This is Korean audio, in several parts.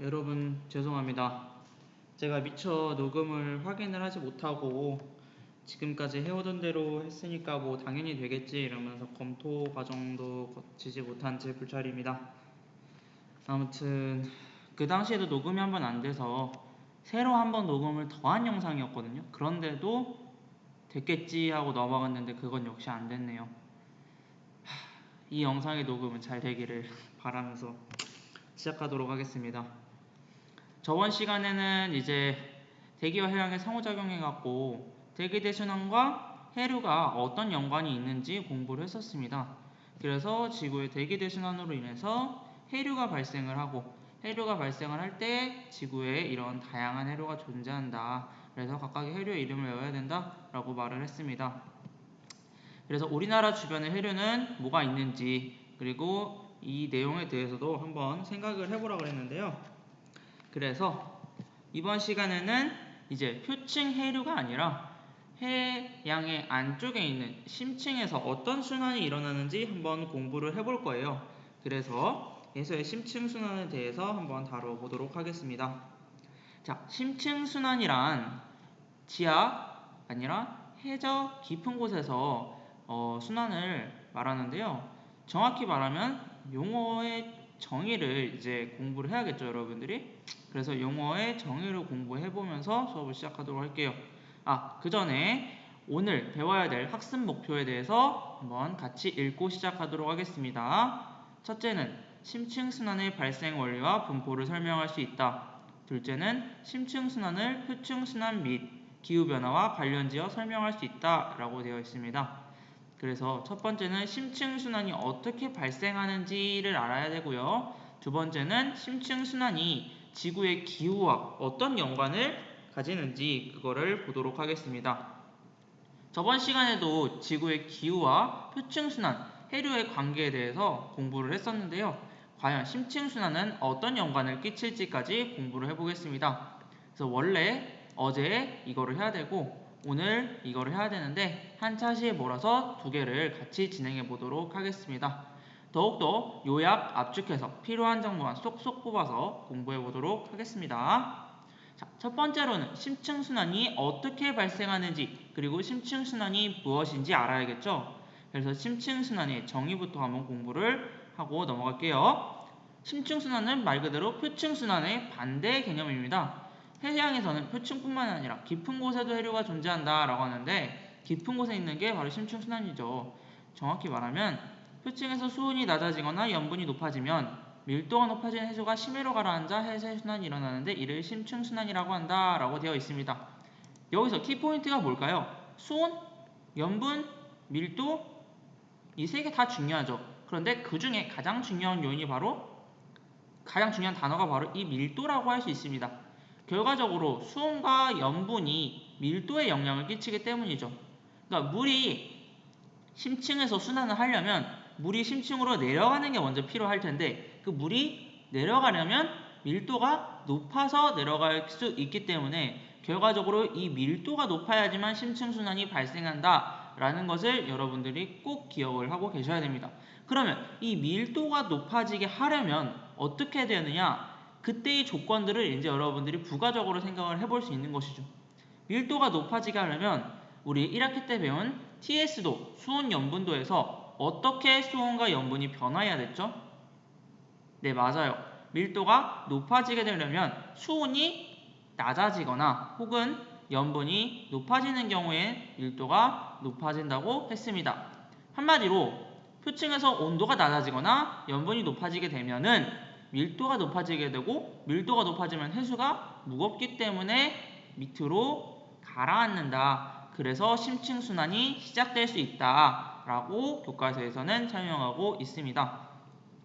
여러분 죄송합니다. 제가 미처 녹음을 확인을 하지 못하고 지금까지 해오던 대로 했으니까 뭐 당연히 되겠지 이러면서 검토 과정도 거치지 못한 제 불찰입니다. 아무튼 그 당시에도 녹음이 한 번 안 돼서 새로 한 번 녹음을 더한 영상이었거든요. 그런데도 됐겠지 하고 넘어갔는데 그건 역시 안 됐네요. 하, 이 영상의 녹음은 잘 되기를 바라면서 시작하도록 하겠습니다. 저번 시간에는 이제 대기와 해양의 상호작용해 갖고 대기 대순환과 해류가 어떤 연관이 있는지 공부를 했었습니다. 그래서 지구의 대기 대순환으로 인해서 해류가 발생을 하고 해류가 발생을 할 때 지구에 이런 다양한 해류가 존재한다. 그래서 각각의 해류의 이름을 외워야 된다라고 말을 했습니다. 그래서 우리나라 주변의 해류는 뭐가 있는지 그리고 이 내용에 대해서도 한번 생각을 해보라 그랬는데요. 그래서 이번 시간에는 이제 표층 해류가 아니라 해양의 안쪽에 있는 심층에서 어떤 순환이 일어나는지 한번 공부를 해볼 거예요. 그래서 에서의 심층 순환에 대해서 한번 다뤄보도록 하겠습니다. 자, 심층 순환이란 지하 아니라 해저 깊은 곳에서 어, 순환을 말하는데요. 정확히 말하면 용어의 정의를 이제 공부를 해야겠죠, 여러분들이. 그래서 용어의 정의를 공부해 보면서 수업을 시작하도록 할게요. 아, 그 전에 오늘 배워야 될 학습 목표에 대해서 한번 같이 읽고 시작하도록 하겠습니다. 첫째는 심층 순환의 발생 원리와 분포를 설명할 수 있다. 둘째는 심층 순환을 표층 순환 및 기후 변화와 관련지어 설명할 수 있다 라고 되어 있습니다. 그래서 첫 번째는 심층 순환이 어떻게 발생하는지를 알아야 되고요. 두 번째는 심층 순환이 지구의 기후와 어떤 연관을 가지는지 그거를 보도록 하겠습니다. 저번 시간에도 지구의 기후와 표층 순환, 해류의 관계에 대해서 공부를 했었는데요. 과연 심층 순환은 어떤 연관을 끼칠지까지 공부를 해보겠습니다. 그래서 원래 어제 이거를 해야 되고 오늘 이거를 해야 되는데 한 차시에 몰아서 두 개를 같이 진행해 보도록 하겠습니다. 더욱더 요약 압축해서 필요한 정보만 쏙쏙 뽑아서 공부해 보도록 하겠습니다. 자, 첫 번째로는 심층 순환이 어떻게 발생하는지 그리고 심층 순환이 무엇인지 알아야겠죠. 그래서 심층 순환의 정의부터 한번 공부를 하고 넘어갈게요. 심층 순환은 말 그대로 표층 순환의 반대 개념입니다. 해양에서는 표층뿐만 아니라 깊은 곳에도 해류가 존재한다 라고 하는데 깊은 곳에 있는 게 바로 심층 순환이죠. 정확히 말하면 표층에서 수온이 낮아지거나 염분이 높아지면 밀도가 높아진 해수가 심해로 가라앉아 해세 순환이 일어나는데 이를 심층 순환이라고 한다 라고 되어 있습니다. 여기서 키포인트가 뭘까요? 수온, 염분, 밀도 이 세 개 다 중요하죠. 그런데 그 중에 가장 중요한 요인이 바로 가장 중요한 단어가 바로 이 밀도라고 할 수 있습니다. 결과적으로 수온과 염분이 밀도에 영향을 끼치기 때문이죠. 그러니까 물이 심층에서 순환을 하려면 물이 심층으로 내려가는 게 먼저 필요할 텐데 그 물이 내려가려면 밀도가 높아서 내려갈 수 있기 때문에 결과적으로 이 밀도가 높아야지만 심층 순환이 발생한다 라는 것을 여러분들이 꼭 기억을 하고 계셔야 됩니다. 그러면 이 밀도가 높아지게 하려면 어떻게 되느냐 그때의 조건들을 이제 여러분들이 부가적으로 생각을 해볼 수 있는 것이죠. 밀도가 높아지게 하려면 우리 1학기 때 배운 TS도 수온 염분도에서 어떻게 수온과 염분이 변화해야 됐죠? 네, 맞아요. 밀도가 높아지게 되려면 수온이 낮아지거나 혹은 염분이 높아지는 경우에 밀도가 높아진다고 했습니다. 한마디로 표층에서 온도가 낮아지거나 염분이 높아지게 되면은 밀도가 높아지게 되고 밀도가 높아지면 해수가 무겁기 때문에 밑으로 가라앉는다. 그래서 심층 순환이 시작될 수 있다 라고 교과서에서는 설명하고 있습니다.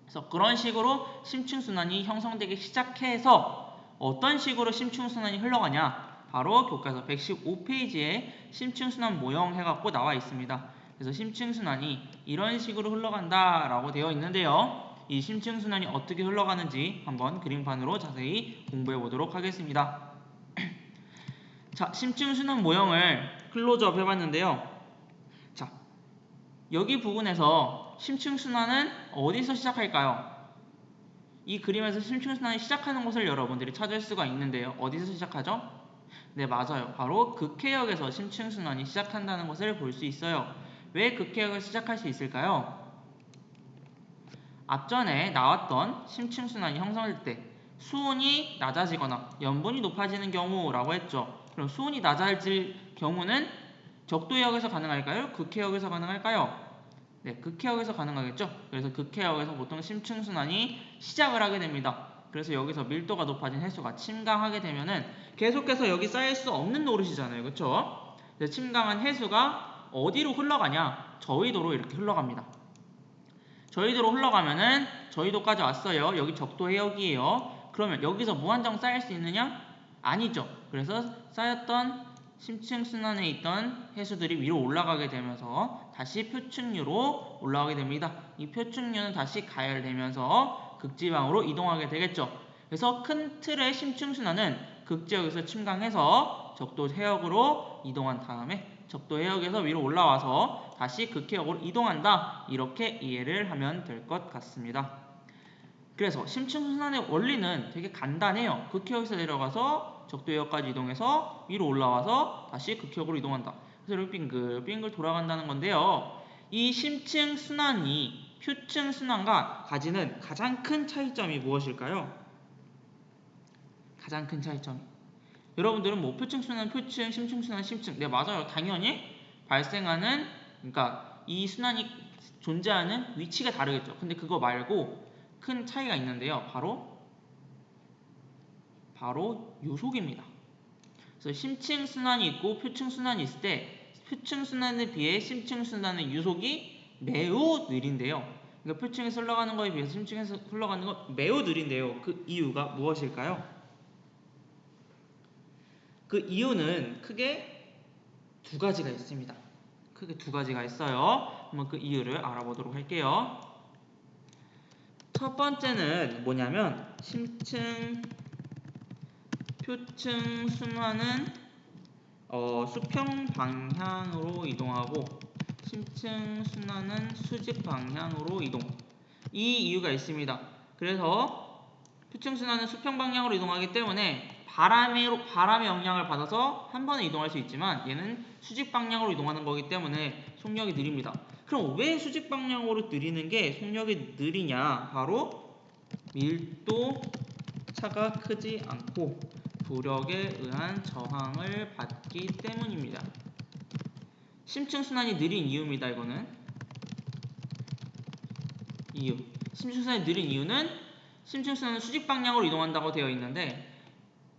그래서 그런 식으로 심층 순환이 형성되기 시작해서 어떤 식으로 심층 순환이 흘러가냐? 바로 교과서 115페이지에 심층 순환 모형 해갖고 나와 있습니다. 그래서 심층 순환이 이런 식으로 흘러간다 라고 되어 있는데요. 이 심층 순환이 어떻게 흘러가는지 한번 그림판으로 자세히 공부해 보도록 하겠습니다. 자, 심층 순환 모형을 클로즈업 해봤는데요. 자, 여기 부분에서 심층 순환은 어디서 시작할까요? 이 그림에서 심층 순환이 시작하는 곳을 여러분들이 찾을 수가 있는데요. 어디서 시작하죠? 네, 맞아요. 바로 극해역에서 심층순환이 시작한다는 것을 볼 수 있어요. 왜 극해역을 시작할 수 있을까요? 앞전에 나왔던 심층순환이 형성될 때 수온이 낮아지거나 염분이 높아지는 경우라고 했죠. 그럼 수온이 낮아질 경우는 적도해역에서 가능할까요? 극해역에서 가능할까요? 네, 극해역에서 가능하겠죠. 그래서 극해역에서 보통 심층순환이 시작을 하게 됩니다. 그래서 여기서 밀도가 높아진 해수가 침강하게 되면은 계속해서 여기 쌓일 수 없는 노릇이잖아요. 그렇죠? 침강한 해수가 어디로 흘러가냐? 저위도로 이렇게 흘러갑니다. 저희도로 흘러가면은 저희도까지 왔어요. 여기 적도 해역이에요. 그러면 여기서 무한정 쌓일 수 있느냐? 아니죠. 그래서 쌓였던 심층 순환에 있던 해수들이 위로 올라가게 되면서 다시 표층류로 올라가게 됩니다. 이 표층류는 다시 가열되면서 극지방으로 이동하게 되겠죠. 그래서 큰 틀의 심층 순환은 극지역에서 침강해서 적도 해역으로 이동한 다음에 적도 해역에서 위로 올라와서 다시 극해역으로 이동한다. 이렇게 이해를 하면 될 것 같습니다. 그래서 심층순환의 원리는 되게 간단해요. 극해역에서 내려가서 적도해역까지 이동해서 위로 올라와서 다시 극해역으로 이동한다. 그래서 이렇게 빙글빙글 돌아간다는 건데요. 이 심층순환이 표층순환과 가지는 가장 큰 차이점이 무엇일까요? 가장 큰 차이점. 여러분들은 뭐 표층순환, 표층, 심층순환, 심층. 네, 맞아요. 당연히 발생하는, 그러니까 이 순환이 존재하는 위치가 다르겠죠. 근데 그거 말고 큰 차이가 있는데요. 바로, 바로 요속입니다. 그래서 심층순환이 있고 표층순환이 있을 때 표층순환에 비해 심층순환의 유속이 매우 느린데요. 그러니까 표층에서 흘러가는 거에 비해서 심층에서 흘러가는 건 매우 느린데요. 그 이유가 무엇일까요? 그 이유는 크게 두 가지가 있습니다. 크게 두 가지가 있어요. 한번 그 이유를 알아보도록 할게요. 첫 번째는 뭐냐면 심층 표층 순환은 어, 수평 방향으로 이동하고 심층 순환은 수직 방향으로 이동. 이 이유가 있습니다. 그래서 표층 순환은 수평 방향으로 이동하기 때문에 바람의, 바람의 영향을 받아서 한 번에 이동할 수 있지만 얘는 수직 방향으로 이동하는 거기 때문에 속력이 느립니다. 그럼 왜 수직 방향으로 느리는 게 속력이 느리냐? 바로 밀도 차가 크지 않고 부력에 의한 저항을 받기 때문입니다. 심층 순환이 느린 이유입니다. 이거는 이유. 심층 순환이 느린 이유는 심층 순환은 수직 방향으로 이동한다고 되어 있는데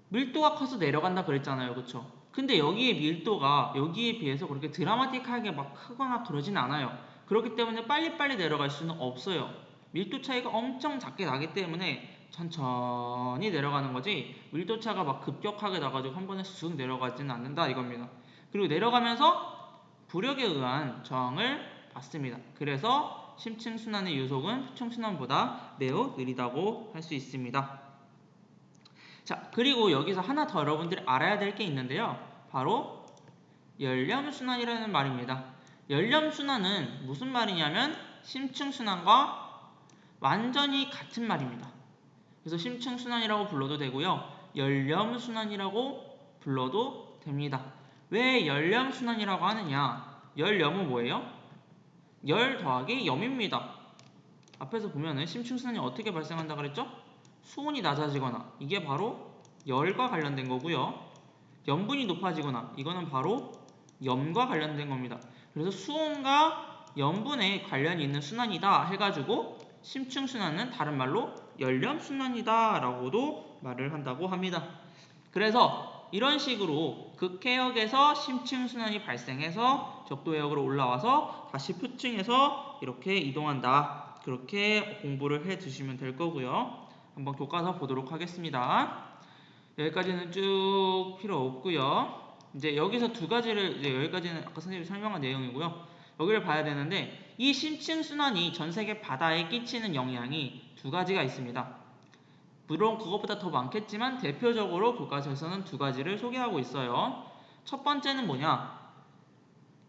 밀도가 커서 내려간다 그랬잖아요. 그쵸? 근데 여기에 밀도가 여기에 비해서 그렇게 드라마틱하게 막 크거나 그러진 않아요. 그렇기 때문에 빨리빨리 내려갈 수는 없어요. 밀도 차이가 엄청 작게 나기 때문에 천천히 내려가는 거지 밀도 차가 막 급격하게 나가지고 한 번에 쑥 내려가지는 않는다 이겁니다. 그리고 내려가면서 부력에 의한 저항을 받습니다. 그래서 심층 순환의 유속은 표층 순환보다 매우 느리다고 할 수 있습니다. 자, 그리고 여기서 하나 더 여러분들이 알아야 될 게 있는데요. 바로 열렴순환이라는 말입니다. 열렴순환은 무슨 말이냐면 심층순환과 완전히 같은 말입니다. 그래서 심층순환이라고 불러도 되고요. 열렴순환이라고 불러도 됩니다. 왜 열렴순환이라고 하느냐? 열염은 뭐예요? 열 더하기 염입니다. 앞에서 보면은 심층순환이 어떻게 발생한다 그랬죠? 수온이 낮아지거나 이게 바로 열과 관련된 거고요. 염분이 높아지거나 이거는 바로 염과 관련된 겁니다. 그래서 수온과 염분에 관련이 있는 순환이다 해가지고 심층 순환은 다른 말로 열렴 순환이다 라고도 말을 한다고 합니다. 그래서 이런 식으로 극해역에서 심층 순환이 발생해서 적도해역으로 올라와서 다시 표층에서 이렇게 이동한다. 그렇게 공부를 해 두시면 될 거고요. 한번 교과서 보도록 하겠습니다. 여기까지는 쭉 필요 없고요. 이제 여기서 두 가지를 이제 여기까지는 아까 선생님이 설명한 내용이고요. 여기를 봐야 되는데 이 심층 순환이 전 세계 바다에 끼치는 영향이 두 가지가 있습니다. 물론 그것보다 더 많겠지만 대표적으로 교과서에서는 두 가지를 소개하고 있어요. 첫 번째는 뭐냐?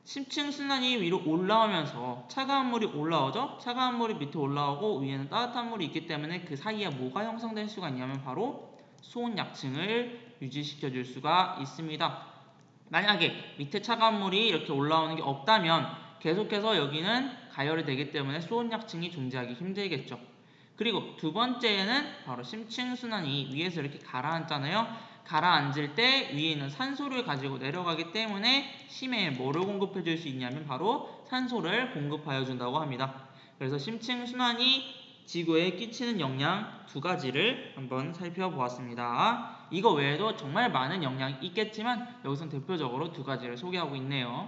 심층 순환이 위로 올라오면서 차가운 물이 올라오죠. 차가운 물이 밑에 올라오고 위에는 따뜻한 물이 있기 때문에 그 사이에 뭐가 형성될 수가 있냐면 바로 수온 약층을 유지시켜 줄 수가 있습니다. 만약에 밑에 차가운 물이 이렇게 올라오는 게 없다면 계속해서 여기는 가열이 되기 때문에 수온 약층이 존재하기 힘들겠죠. 그리고 두 번째는 바로 심층 순환이 위에서 이렇게 가라앉잖아요. 가라앉을 때 위에 있는 산소를 가지고 내려가기 때문에 심해에 뭐를 공급해 줄 수 있냐면 바로 산소를 공급하여 준다고 합니다. 그래서 심층 순환이 지구에 끼치는 영향 두 가지를 한번 살펴보았습니다. 이거 외에도 정말 많은 영향이 있겠지만 여기선 대표적으로 두 가지를 소개하고 있네요.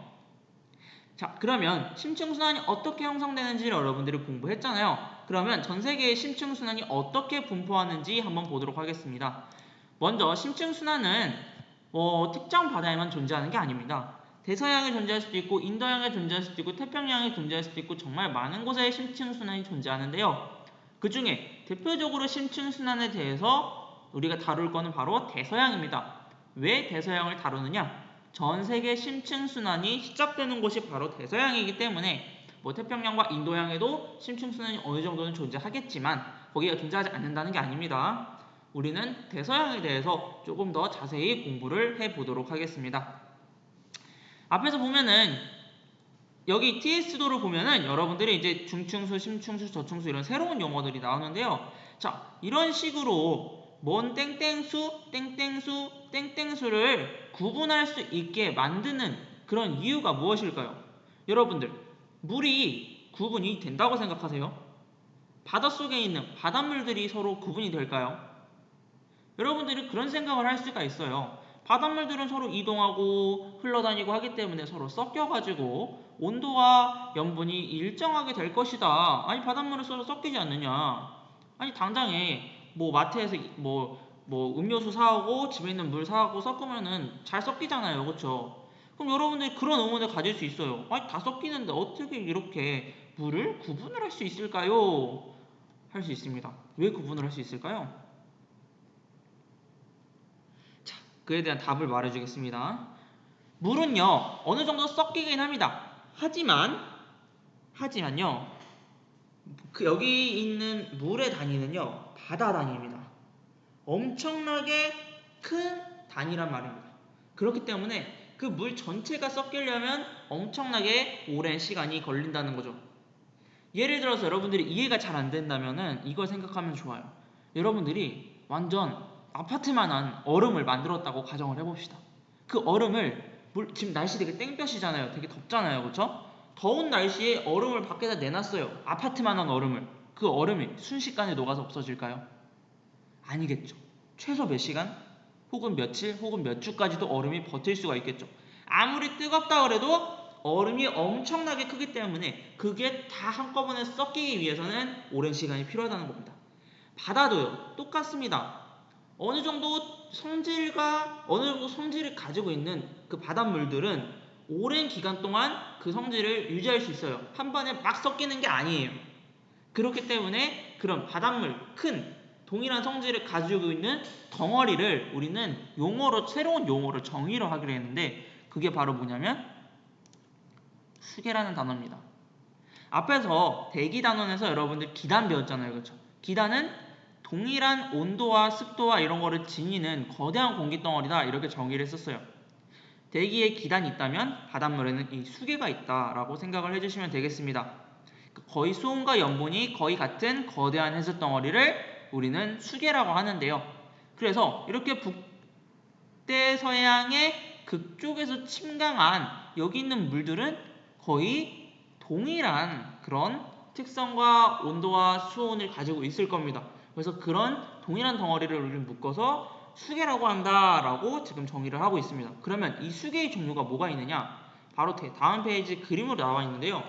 자, 그러면 심층순환이 어떻게 형성되는지를 여러분들이 공부했잖아요. 그러면 전 세계의 심층순환이 어떻게 분포하는지 한번 보도록 하겠습니다. 먼저 심층 순환은 뭐 특정 바다에만 존재하는 게 아닙니다. 대서양에 존재할 수도 있고 인도양에 존재할 수도 있고 태평양에 존재할 수도 있고 정말 많은 곳에 심층 순환이 존재하는데요. 그 중에 대표적으로 심층 순환에 대해서 우리가 다룰 거는 바로 대서양입니다. 왜 대서양을 다루느냐? 전 세계 심층 순환이 시작되는 곳이 바로 대서양이기 때문에 뭐 태평양과 인도양에도 심층 순환이 어느 정도는 존재하겠지만 거기가 존재하지 않는다는 게 아닙니다. 우리는 대서양에 대해서 조금 더 자세히 공부를 해 보도록 하겠습니다. 앞에서 보면은 여기 TS도를 보면은 여러분들이 이제 중층수, 심층수, 저층수 이런 새로운 용어들이 나오는데요. 자, 이런 식으로 뭔 땡땡수, 땡땡수, 땡땡수를 구분할 수 있게 만드는 그런 이유가 무엇일까요? 여러분들, 물이 구분이 된다고 생각하세요? 바닷속에 있는 바닷물들이 서로 구분이 될까요? 여러분들이 그런 생각을 할 수가 있어요. 바닷물들은 서로 이동하고 흘러다니고 하기 때문에 서로 섞여가지고 온도와 염분이 일정하게 될 것이다. 아니 바닷물은 서로 섞이지 않느냐. 아니 당장에 뭐 마트에서 뭐, 뭐 음료수 사오고 집에 있는 물 사오고 섞으면은 잘 섞이잖아요. 그렇죠? 그럼 여러분들이 그런 의문을 가질 수 있어요. 아니 다 섞이는데 어떻게 이렇게 물을 구분을 할 수 있을까요? 할 수 있습니다. 왜 구분을 할 수 있을까요? 자, 그에 대한 답을 말해주겠습니다. 물은요 어느 정도 섞이긴 합니다. 하지만 하지만요 그 여기 있는 물의 단위는요 바다 단위입니다. 엄청나게 큰 단위란 말입니다. 그렇기 때문에 그 물 전체가 섞이려면 엄청나게 오랜 시간이 걸린다는 거죠. 예를 들어서 여러분들이 이해가 잘 안 된다면은 이걸 생각하면 좋아요. 여러분들이 완전 아파트만한 얼음을 만들었다고 가정을 해봅시다. 그 얼음을 물, 지금 날씨 되게 땡볕이잖아요. 되게 덥잖아요. 그렇죠? 더운 날씨에 얼음을 밖에다 내놨어요. 아파트만한 얼음을. 그 얼음이 순식간에 녹아서 없어질까요? 아니겠죠. 최소 몇 시간? 혹은 며칠? 혹은 몇 주까지도 얼음이 버틸 수가 있겠죠. 아무리 뜨겁다 그래도 얼음이 엄청나게 크기 때문에 그게 다 한꺼번에 섞이기 위해서는 오랜 시간이 필요하다는 겁니다. 바다도요. 똑같습니다. 어느 정도 성질과 어느 정도 성질을 가지고 있는 그 바닷물들은 오랜 기간 동안 그 성질을 유지할 수 있어요. 한 번에 막 섞이는 게 아니에요. 그렇기 때문에 그런 바닷물 큰 동일한 성질을 가지고 있는 덩어리를 우리는 용어로 새로운 용어를 정의로 하기로 했는데 그게 바로 뭐냐면 수계라는 단어입니다. 앞에서 대기 단원에서 여러분들 기단 배웠잖아요. 그렇죠? 기단은 동일한 온도와 습도와 이런 거를 지니는 거대한 공기 덩어리다 이렇게 정의를 했었어요. 대기에 기단이 있다면 바닷물에는 이 수계가 있다라고 생각을 해주시면 되겠습니다. 거의 수온과 염분이 거의 같은 거대한 해수 덩어리를 우리는 수계라고 하는데요. 그래서 이렇게 북대서양의 극쪽에서 침강한 여기 있는 물들은 거의 동일한 그런 특성과 온도와 수온을 가지고 있을 겁니다. 그래서 그런 동일한 덩어리를 우리는 묶어서 수계라고 한다라고 지금 정의를 하고 있습니다. 그러면 이 수계의 종류가 뭐가 있느냐? 바로 다음 페이지 그림으로 나와 있는데요.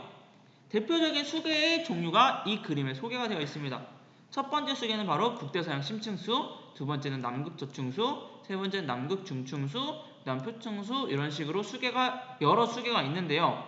대표적인 수계의 종류가 이 그림에 소개가 되어 있습니다. 첫 번째 수계는 바로 북대서양 심층수, 두 번째는 남극 저층수, 세 번째는 남극 중층수, 그다음 표층수 이런 식으로 수계가 여러 수계가 있는데요.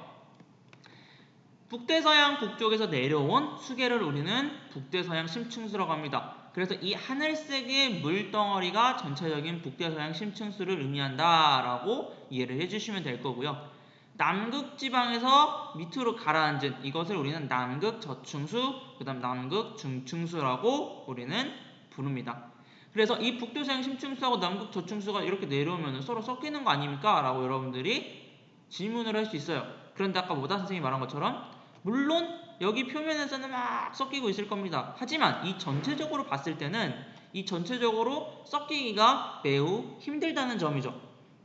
북대서양 북쪽에서 내려온 수계를 우리는 북대서양 심층수라고 합니다. 그래서 이 하늘색의 물덩어리가 전체적인 북대서양 심층수를 의미한다라고 이해를 해주시면 될 거고요. 남극 지방에서 밑으로 가라앉은 이것을 우리는 남극 저층수, 그 다음 남극 중층수라고 우리는 부릅니다. 그래서 이 북두서양 심층수하고 남극 저층수가 이렇게 내려오면 서로 섞이는 거 아닙니까? 라고 여러분들이 질문을 할 수 있어요. 그런데 아까 모다 선생님이 말한 것처럼 물론 여기 표면에서는 막 섞이고 있을 겁니다. 하지만 이 전체적으로 봤을 때는 이 전체적으로 섞이기가 매우 힘들다는 점이죠.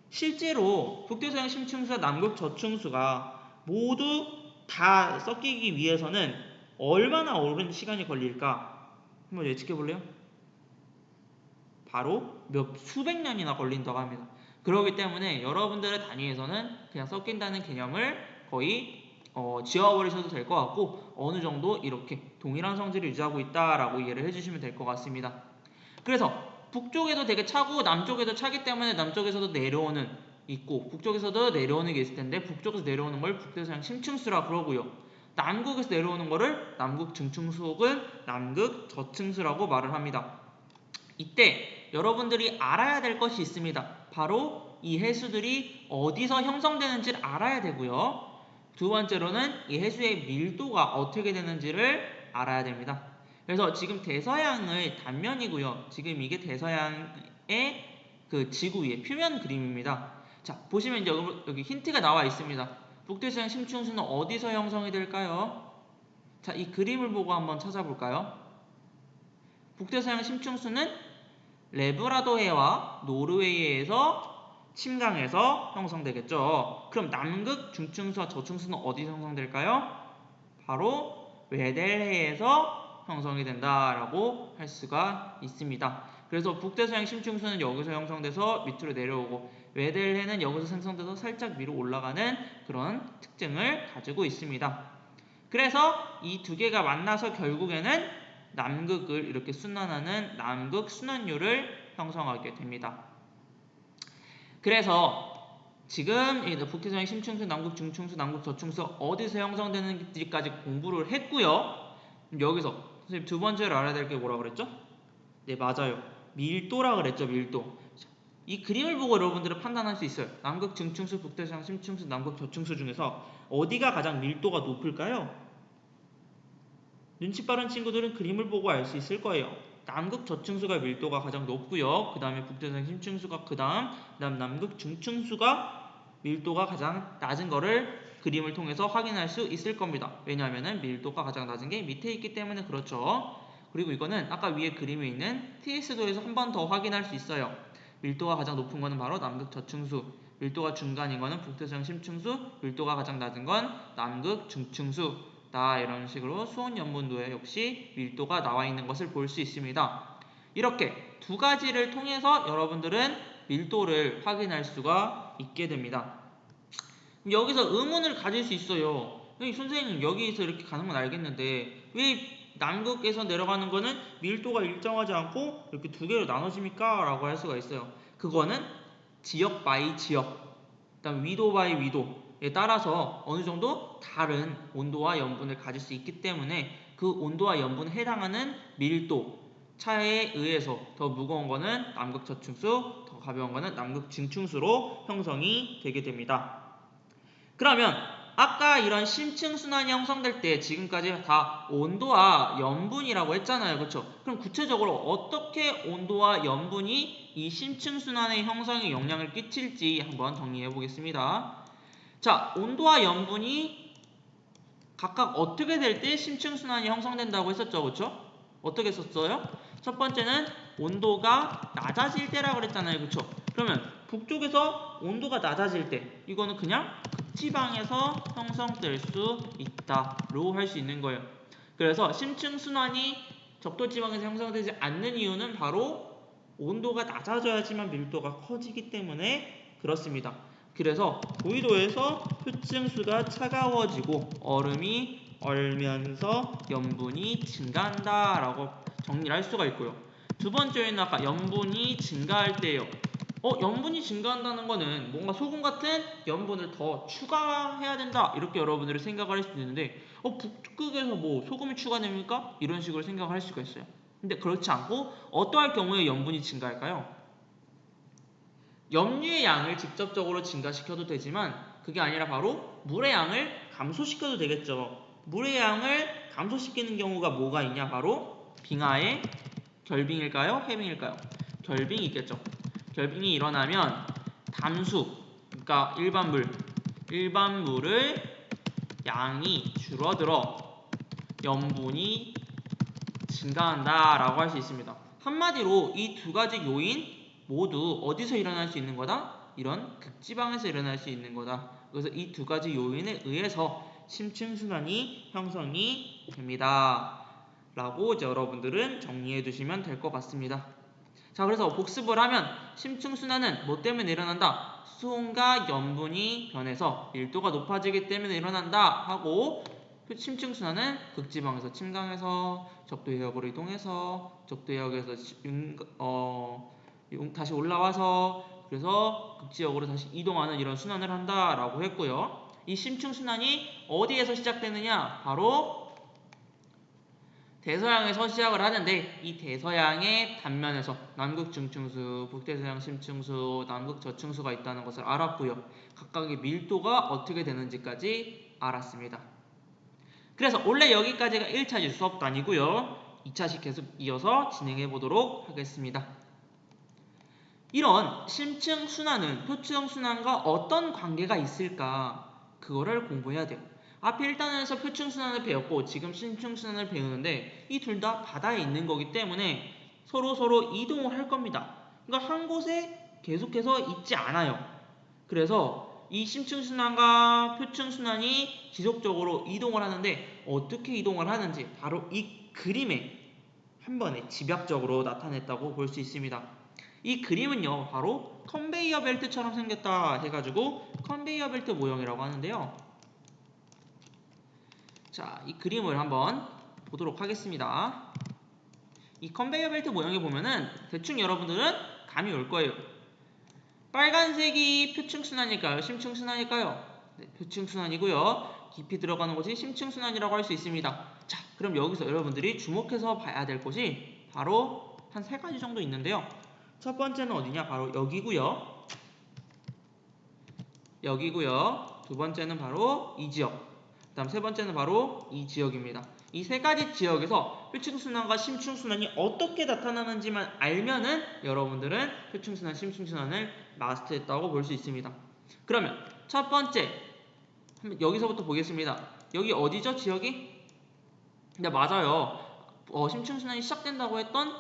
실제로 북두서양 심층수와 남극 저층수가 모두 다 섞이기 위해서는 얼마나 오랜 시간이 걸릴까? 한번 예측해 볼래요? 바로 몇 수백 년이나 걸린다고 합니다. 그렇기 때문에 여러분들의 단위에서는 그냥 섞인다는 개념을 거의 어, 지워버리셔도 될 것 같고 어느 정도 이렇게 동일한 성질을 유지하고 있다라고 이해를 해주시면 될 것 같습니다. 그래서 북쪽에도 되게 차고 남쪽에도 차기 때문에 남쪽에서도 내려오는 있고 북쪽에서도 내려오는 게 있을 텐데 북쪽에서 내려오는 걸 북대서양 심층수라 그러고요. 남극에서 내려오는 거를 남극 중층수 혹은 남극 저층수라고 말을 합니다. 이때 여러분들이 알아야 될 것이 있습니다. 바로 이 해수들이 어디서 형성되는지를 알아야 되고요. 두 번째로는 이 해수의 밀도가 어떻게 되는지를 알아야 됩니다. 그래서 지금 대서양의 단면이고요. 지금 이게 대서양의 그 지구 위의 표면 그림입니다. 자, 보시면 이제 여기, 힌트가 나와 있습니다. 북대서양 심층수는 어디서 형성이 될까요? 자, 이 그림을 보고 한번 찾아볼까요? 북대서양 심층수는 레브라도해와 노르웨이에서 침강에서 형성되겠죠. 그럼 남극 중층수와 저층수는 어디서 형성될까요? 바로 웨델해에서 형성이 된다라고 할 수가 있습니다. 그래서 북대서양 심층수는 여기서 형성돼서 밑으로 내려오고 웨델해는 여기서 생성돼서 살짝 위로 올라가는 그런 특징을 가지고 있습니다. 그래서 이 두 개가 만나서 결국에는 남극을 이렇게 순환하는 남극 순환율을 형성하게 됩니다. 그래서 지금 북해성의 심층수, 남극 중층수, 남극 저층수 어디서 형성되는지까지 공부를 했고요. 여기서 선생님 두 번째로 알아야 될 게 뭐라 그랬죠? 네 맞아요. 밀도라 그랬죠 밀도. 이 그림을 보고 여러분들은 판단할 수 있어요. 남극 중층수, 북대서양 심층수, 남극 저층수 중에서 어디가 가장 밀도가 높을까요? 눈치 빠른 친구들은 그림을 보고 알 수 있을 거예요. 남극 저층수가 밀도가 가장 높고요. 그 다음에 북대서양 심층수가 그 다음, 그 다음 남극 중층수가 밀도가 가장 낮은 거를 그림을 통해서 확인할 수 있을 겁니다. 왜냐하면 밀도가 가장 낮은 게 밑에 있기 때문에 그렇죠. 그리고 이거는 아까 위에 그림에 있는 TS도에서 한 번 더 확인할 수 있어요. 밀도가 가장 높은 거는 바로 남극 저층수, 밀도가 중간인 거는 북대서양 심층수, 밀도가 가장 낮은 건 남극 중층수. 다 이런 식으로 수온 연분도에 역시 밀도가 나와 있는 것을 볼 수 있습니다. 이렇게 두 가지를 통해서 여러분들은 밀도를 확인할 수가 있게 됩니다. 여기서 의문을 가질 수 있어요. 선생님 여기서 이렇게 가는 건 알겠는데 왜 남극에서 내려가는 거는 밀도가 일정하지 않고 이렇게 두 개로 나눠집니까? 라고 할 수가 있어요. 그거는 지역 바이 지역, 그다음 위도 바이 위도에 따라서 어느 정도 다른 온도와 염분을 가질 수 있기 때문에 그 온도와 염분에 해당하는 밀도 차에 의해서 더 무거운 거는 남극 저층수, 더 가벼운 거는 남극 중층수로 형성이 되게 됩니다. 그러면 아까 이런 심층 순환이 형성될 때 지금까지 다 온도와 염분이라고 했잖아요. 그렇죠? 그럼 구체적으로 어떻게 온도와 염분이 이 심층 순환의 형성에 영향을 끼칠지 한번 정리해 보겠습니다. 자, 온도와 염분이 각각 어떻게 될 때 심층 순환이 형성된다고 했었죠. 그렇죠? 어떻게 썼어요? 첫 번째는 온도가 낮아질 때라 그랬잖아요. 그렇죠? 그러면 북쪽에서 온도가 낮아질 때 이거는 그냥 극지방에서 형성될 수 있다로 할 수 있는 거예요. 그래서 심층 순환이 적도 지방에서 형성되지 않는 이유는 바로 온도가 낮아져야지만 밀도가 커지기 때문에 그렇습니다. 그래서 고위도에서 표층수가 차가워지고 얼음이 얼면서 염분이 증가한다라고 정리를 할 수가 있고요. 두 번째는 아까 염분이 증가할 때예요. 어, 염분이 증가한다는 거는 뭔가 소금 같은 염분을 더 추가해야 된다. 이렇게 여러분들이 생각을 할수 있는데, 어, 북극에서 뭐 소금이 추가됩니까? 이런 식으로 생각을 할 수가 있어요. 근데 그렇지 않고, 어떠할 경우에 염분이 증가할까요? 염류의 양을 직접적으로 증가시켜도 되지만, 그게 아니라 바로 물의 양을 감소시켜도 되겠죠. 물의 양을 감소시키는 경우가 뭐가 있냐? 바로 빙하의 결빙일까요? 해빙일까요? 결빙이 있겠죠. 결빙이 일어나면 담수, 그러니까 일반 물, 일반 물을 양이 줄어들어 염분이 증가한다라고 할 수 있습니다. 한마디로 이 두 가지 요인 모두 어디서 일어날 수 있는 거다? 이런 극지방에서 일어날 수 있는 거다. 그래서 이 두 가지 요인에 의해서 심층순환이 형성이 됩니다. 라고 이제 여러분들은 정리해 두시면 될 것 같습니다. 자, 그래서 복습을 하면 심층순환은 뭐 때문에 일어난다? 수온과 염분이 변해서 밀도가 높아지기 때문에 일어난다 하고 심층순환은 극지방에서 침강해서 적도 해역으로 이동해서 적도 해역에서 융, 어, 융- 다시 올라와서 그래서 극지역으로 다시 이동하는 이런 순환을 한다라고 했고요. 이 심층 순환이 어디에서 시작되느냐? 바로 대서양에서 시작을 하는데 이 대서양의 단면에서 남극 중층수, 북대서양 심층수, 남극 저층수가 있다는 것을 알았고요. 각각의 밀도가 어떻게 되는지까지 알았습니다. 그래서 원래 여기까지가 1차시 수업 단이고요. 2차시 계속 이어서 진행해 보도록 하겠습니다. 이런 심층 순환은 표층 순환과 어떤 관계가 있을까? 그거를 공부해야 돼요. 앞에 1단에서 표층 순환을 배웠고 지금 심층 순환을 배우는데 이 둘 다 바다에 있는 거기 때문에 서로 서로 이동을 할 겁니다. 그러니까 한 곳에 계속해서 있지 않아요. 그래서 이 심층 순환과 표층 순환이 지속적으로 이동을 하는데 어떻게 이동을 하는지 바로 이 그림에 한 번에 집약적으로 나타냈다고 볼 수 있습니다. 이 그림은요, 바로 컨베이어 벨트처럼 생겼다 해가지고 컨베이어 벨트 모형이라고 하는데요. 자, 이 그림을 한번 보도록 하겠습니다. 이 컨베이어 벨트 모형에 보면은 대충 여러분들은 감이 올 거예요. 빨간색이 표층순환일까요? 심층순환일까요? 네, 표층순환이고요. 깊이 들어가는 곳이 심층순환이라고 할 수 있습니다. 자, 그럼 여기서 여러분들이 주목해서 봐야 될 곳이 바로 한 세 가지 정도 있는데요. 첫 번째는 어디냐? 바로 여기고요. 여기고요. 두 번째는 바로 이 지역. 그다음 세 번째는 바로 이 지역입니다. 이 세 가지 지역에서 표층순환과 심층순환이 어떻게 나타나는지만 알면은 여러분들은 표층순환, 심층순환을 마스터했다고 볼 수 있습니다. 그러면 첫 번째 여기서부터 보겠습니다. 여기 어디죠? 지역이? 네 맞아요. 어, 심층순환이 시작된다고 했던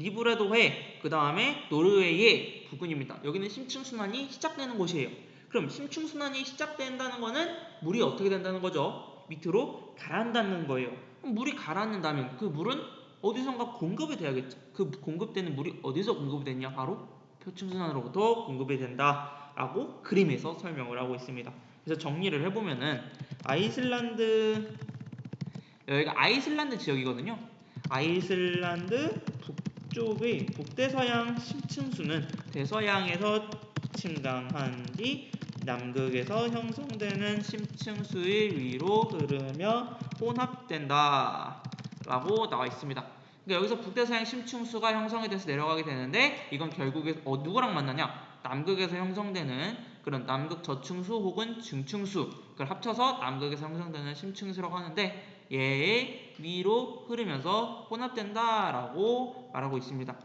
리브레도해 그 다음에 노르웨이의 부근입니다. 여기는 심층순환이 시작되는 곳이에요. 그럼 심층순환이 시작된다는 거는 물이 어떻게 된다는 거죠? 밑으로 가라앉는 거예요. 물이 가라앉는다면 그 물은 어디선가 공급이 돼야겠죠. 그 공급되는 물이 어디서 공급이 됐냐? 바로 표층순환으로부터 공급이 된다라고 그림에서 설명을 하고 있습니다. 그래서 정리를 해보면은 아이슬란드 여기가 아이슬란드 지역이거든요. 아이슬란드 북 쪽의 북대서양 심층수는 대서양에서 침강한 뒤 남극에서 형성되는 심층수의 위로 흐르며 혼합된다. 라고 나와 있습니다. 그러니까 여기서 북대서양 심층수가 형성이 돼서 내려가게 되는데 이건 결국에 어, 누구랑 만나냐? 남극에서 형성되는 그런 남극 저층수 혹은 중층수 그걸 합쳐서 남극에서 형성되는 심층수라고 하는데 얘의 위로 흐르면서 혼합된다라고 말하고 있습니다.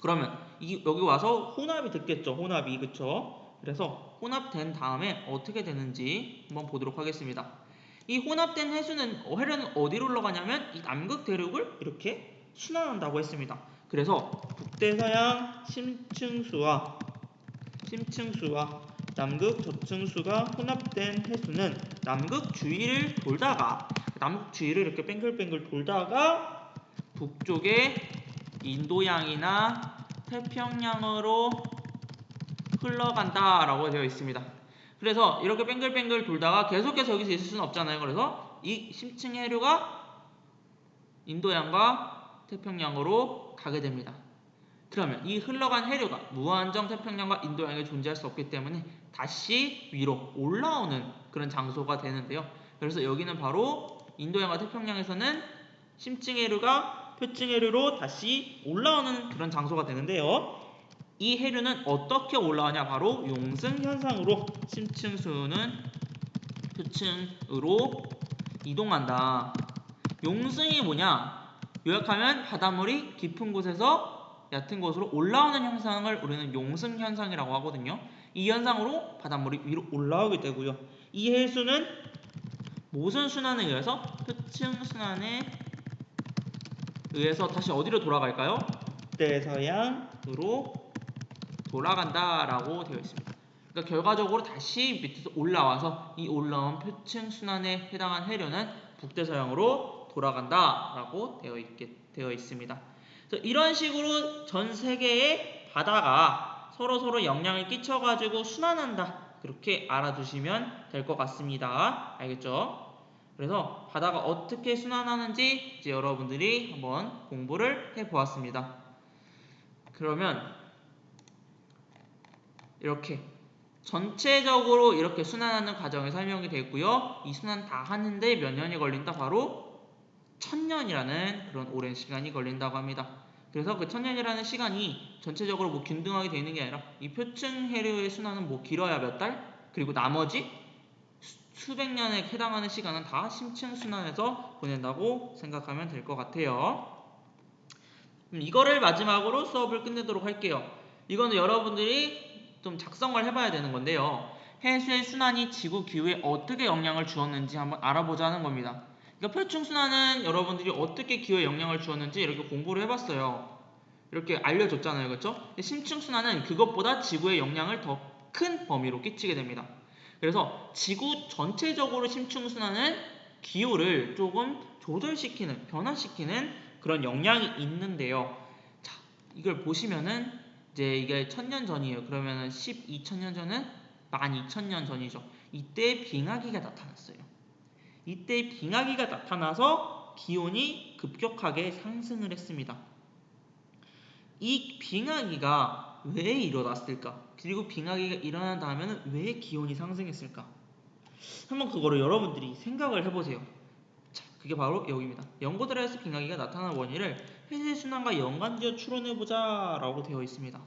그러면 이, 여기 와서 혼합이 됐겠죠. 혼합이 그쵸? 그래서 혼합된 다음에 어떻게 되는지 한번 보도록 하겠습니다. 이 혼합된 해수는 어, 해류는 어디로 올라가냐면 이 남극 대륙을 이렇게 순환한다고 했습니다. 그래서 북대서양 심층수와 심층수와 남극 저층수가 혼합된 해수는 남극 주위를 돌다가 남극 주위를 이렇게 뱅글뱅글 돌다가 북쪽에 인도양이나 태평양으로 흘러간다라고 되어 있습니다. 그래서 이렇게 뱅글뱅글 돌다가 계속해서 여기서 있을 수는 없잖아요. 그래서 이 심층 해류가 인도양과 태평양으로 가게 됩니다. 그러면 이 흘러간 해류가 무한정 태평양과 인도양에 존재할 수 없기 때문에 다시 위로 올라오는 그런 장소가 되는데요. 그래서 여기는 바로 인도양과 태평양에서는 심층 해류가 표층 해류로 다시 올라오는 그런 장소가 되는데요. 이 해류는 어떻게 올라가냐 바로 용승 현상으로 심층수는 표층으로 이동한다. 용승이 뭐냐? 요약하면 바닷물이 깊은 곳에서 얕은 곳으로 올라오는 현상을 우리는 용승 현상이라고 하거든요. 이 현상으로 바닷물이 위로 올라오게 되고요. 이 해수는 모순 순환에 의해서 표층 순환에 의해서 다시 어디로 돌아갈까요? 북대서양으로 돌아간다라고 되어 있습니다. 그러니까 결과적으로 다시 밑에서 올라와서 이 올라온 표층 순환에 해당한 해류는 북대서양으로 돌아간다라고 되어 있게 되어 있습니다. 그래서 이런 식으로 전 세계의 바다가 서로 서로 영향을 끼쳐가지고 순환한다. 그렇게 알아두시면 될 것 같습니다. 알겠죠? 그래서 바다가 어떻게 순환하는지 이제 여러분들이 한번 공부를 해 보았습니다. 그러면 이렇게 전체적으로 이렇게 순환하는 과정이 설명이 되고요. 이 순환 다 하는데 몇 년이 걸린다? 바로 천년이라는 그런 오랜 시간이 걸린다고 합니다. 그래서 그 천년이라는 시간이 전체적으로 뭐 균등하게 되는 게 아니라 이 표층 해류의 순환은 뭐 길어야 몇 달? 그리고 나머지 수, 백 년에 해당하는 시간은 다 심층 순환에서 보낸다고 생각하면 될 것 같아요. 그럼 이거를 마지막으로 수업을 끝내도록 할게요. 이거는 여러분들이 좀 작성을 해봐야 되는 건데요. 해수의 순환이 지구 기후에 어떻게 영향을 주었는지 한번 알아보자는 겁니다. 그러니까 표층 순환은 여러분들이 어떻게 기후에 영향을 주었는지 이렇게 공부를 해봤어요. 이렇게 알려줬잖아요, 그렇죠? 심층 순환은 그것보다 지구에 영향을 더 큰 범위로 끼치게 됩니다. 그래서 지구 전체적으로 심층 순환은 기후를 조금 조절시키는, 변화시키는 그런 영향이 있는데요. 자, 이걸 보시면은 이제 이게 천년 전이에요. 그러면은 12천년 전은 12,000년 전이죠. 이때 빙하기가 나타났어요. 이때 빙하기가 나타나서 기온이 급격하게 상승을 했습니다. 이 빙하기가 왜 일어났을까? 그리고 빙하기가 일어난 다음에는 왜 기온이 상승했을까? 한번 그거를 여러분들이 생각을 해보세요. 자, 그게 바로 여기입니다. 연고들에서 빙하기가 나타나는 원인을 해수순환과 연관지어 추론해보자 라고 되어 있습니다.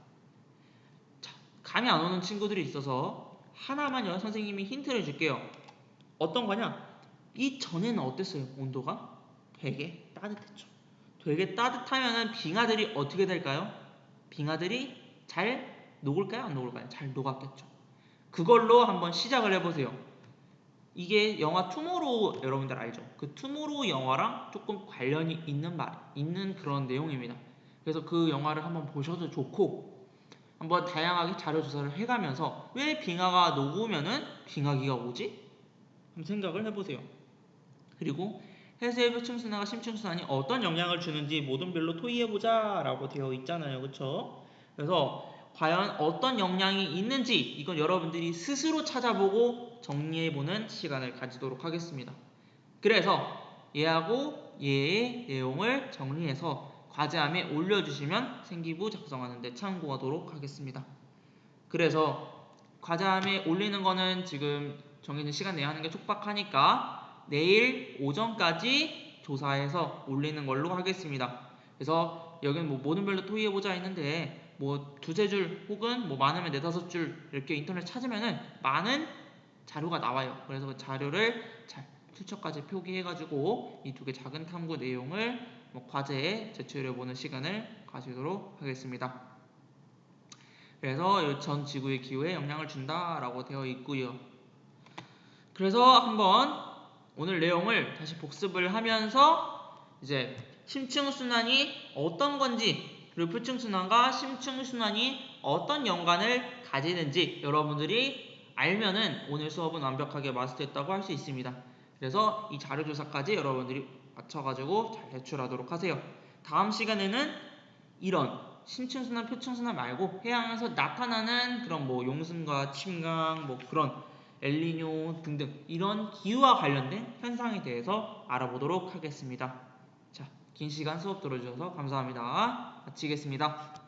자, 감이 안 오는 친구들이 있어서 하나만 여 선생님이 힌트를 줄게요. 어떤 거냐? 이 전에는 어땠어요? 온도가? 되게 따뜻했죠. 되게 따뜻하면은 빙하들이 어떻게 될까요? 빙하들이 잘 녹을까요? 안 녹을까요? 잘 녹았겠죠. 그걸로 한번 시작을 해보세요. 이게 영화 투모로우 여러분들 알죠? 그 투모로우 영화랑 조금 관련이 있는 말, 있는 그런 내용입니다. 그래서 그 영화를 한번 보셔도 좋고 한번 다양하게 자료 조사를 해가면서 왜 빙하가 녹으면은 빙하기가 오지? 한번 생각을 해보세요. 그리고 해수의 표층순환과 심층순환이 어떤 영향을 주는지 모든 별로 토의해보자 라고 되어 있잖아요. 그쵸? 그래서 과연 어떤 영향이 있는지 이건 여러분들이 스스로 찾아보고 정리해보는 시간을 가지도록 하겠습니다. 그래서 얘하고 얘의 내용을 정리해서 과제함에 올려주시면 생기부 작성하는 데 참고하도록 하겠습니다. 그래서 과제함에 올리는 거는 지금 정해진 시간 내에 하는 게 촉박하니까 내일 오전까지 조사해서 올리는 걸로 하겠습니다. 그래서 여기는 뭐 모든 별로 토의해보자 했는데 뭐 두세 줄 혹은 뭐 많으면 네다섯 줄 이렇게 인터넷 찾으면은 많은 자료가 나와요. 그래서 그 자료를 잘 출처까지 표기해가지고 이 두 개 작은 탐구 내용을 뭐 과제에 제출해보는 시간을 가지도록 하겠습니다. 그래서 전 지구의 기후에 영향을 준다라고 되어 있고요. 그래서 한번 오늘 내용을 다시 복습을 하면서 이제 심층 순환이 어떤 건지 그리고 표층 순환과 심층 순환이 어떤 연관을 가지는지 여러분들이 알면은 오늘 수업은 완벽하게 마스터했다고 할 수 있습니다. 그래서 이 자료 조사까지 여러분들이 맞춰가지고 잘 제출하도록 하세요. 다음 시간에는 이런 심층 순환, 표층 순환 말고 해양에서 나타나는 그런 뭐 용승과 침강 뭐 그런 엘리뇨 등등 이런 기후와 관련된 현상에 대해서 알아보도록 하겠습니다. 자, 긴 시간 수업 들어주셔서 감사합니다. 마치겠습니다.